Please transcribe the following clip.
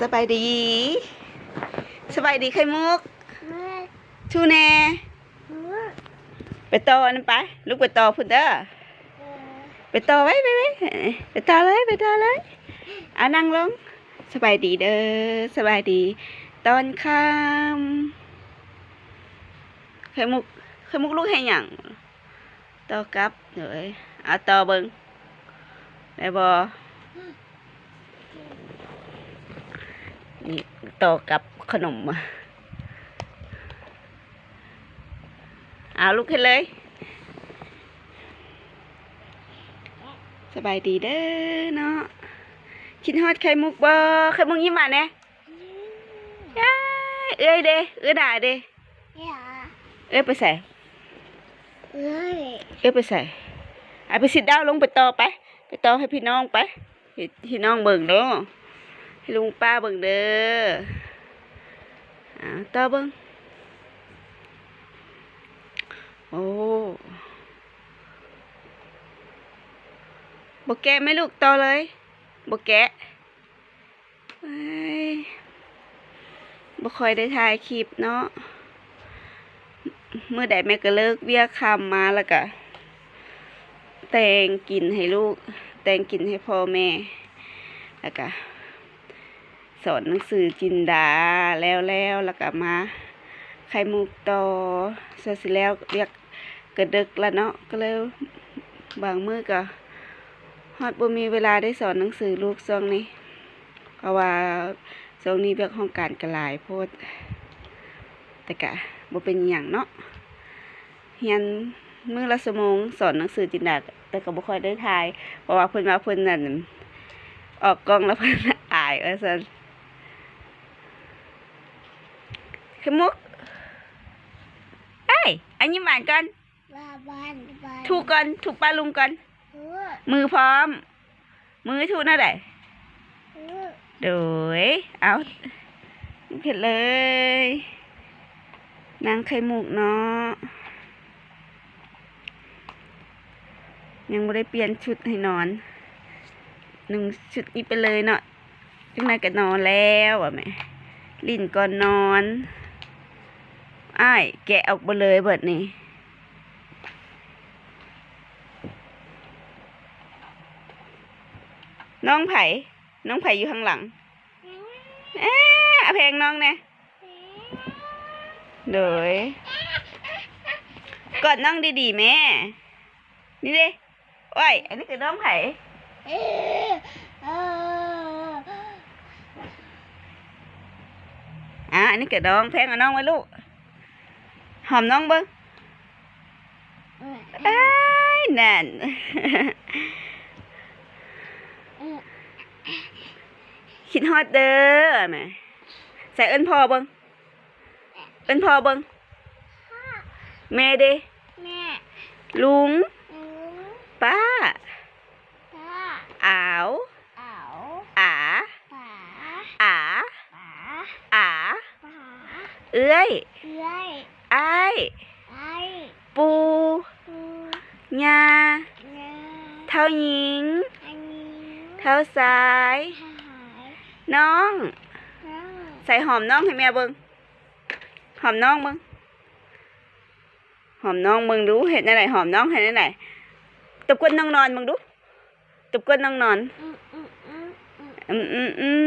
สบายดี สบายดีไข่มุกแม่ชูแน่แม่ไปต่อนั่นไปลูกไปต่อพุ่นเด้อเออไปต่อไว้ไปไว้ไปต่อเลยไปต่อเลยอะนั่งลงสบายดีเด้อสบายดี ตอนค่ำไข่มุกไข่มุกลูกให้หยังต่อกลับเดี๋ยวเอ้ยเอาต่อเบิ่งได้บ่ นี่ต่อกับขนมอะเอาลุกขึ้นเลย สบายดีเด้อเนาะคิดฮอดไข่มุกบ่ไข่มุกยิ้มหวานแหน่ย้ายเอ้ยเด้เอ้ยด่าเด้อย่าเอ้ยไปใส่เอ้ยเอ้ยไปใส่เอาไปสิดาวลงไปต่อไป ไปต่อให้พี่น้องไปให้พี่น้องเบิ่งเด้อ ให้ลุงป้าเบิ่งเด้ออ่าต่อเบิ่งโอ้บ่แกะไหม่ลูกต่อเลยบ่แกะบ่ค่อยได้ถ่ายคลิปเนาะเมื่อใดแม่ก็เลิกเวียคำมาแล้วก็แต่งกินให้ลูก แต่งกินให้พ่อแม่แล้วก็ สอนหนังสือจินดาแล้วแล้วแล้วก็มาไข่มุกต่อเสร็จสิแล้วเรียกกระดึกแล้วเนาะก็เลยบางมือก็ฮอดบ่มีเวลาได้สอนหนังสือลูกช่วงนี้เพราะว่าช่วงนี้เวียกห้องการกระลายโพดแต่กะบ่เป็นหยังเนาะเรียนมือละชั่วโมงสอนหนังสือจินดาแต่ก็บ่ค่อยได้ถ่ายเพราะว่าเพิ่นว่าเพิ่นนั่นออกกล้องแล้วเพิ่นอายว่าซั่น คือมุกเอ้ยอันนี้หวานก่อนบ้าบ้านบ้านถูกก่อนถูกปลาลุงก่อนเออมือพร้อม มือถูกนั่นแหละเออโดยเอาเผ็ดเลย นางไข่มุกเนาะยังไม่ได้เปลี่ยนชุดให้นอนหนึ่งชุดนี้ไปเลยเนาะจังไหนก็นอนแล้วอะแม่ลิ้นก่อนนอน อ้ายแกะออกไปเลยเบิดนี้น้องไผ่น้องไผ่อยู่ข้างหลังเอ๊ะเอาเพลงน้องเนี่ยเดยกอดน้องดีๆแม่ นี่ดิโอ้ย อันนี้คือน้องไผ่อะอันนี้คือน้องแพงกับน้องไว้ลูก หอมน้องเบิ้งเออเอ้ยนั่นเออคิดฮอดเด้อแม่ใส่เอิ้นพ่อเบิ้งเอิ้นพ่อเบิ้งแม่เด้แม่ลุงลุงป้าตาอาวเอาอาป๋าอาป๋าอาป๋าเอ้ยเอ้ยอ้ายไอ้ ปูปูยาเงาเท่าหญิงอันนี้เท่าซ้ายหายน้องน้อง ใส่หอมน้องให้แม่เบิงหอมน้องเบิงหอมน้องเบิงดูเห็นอะไรหอมน้องเห็นอะไรตบก้นน้องนอนเบิงดูตบก้นน้องนอน อืมอืมอืมอืมอืมอืมอืม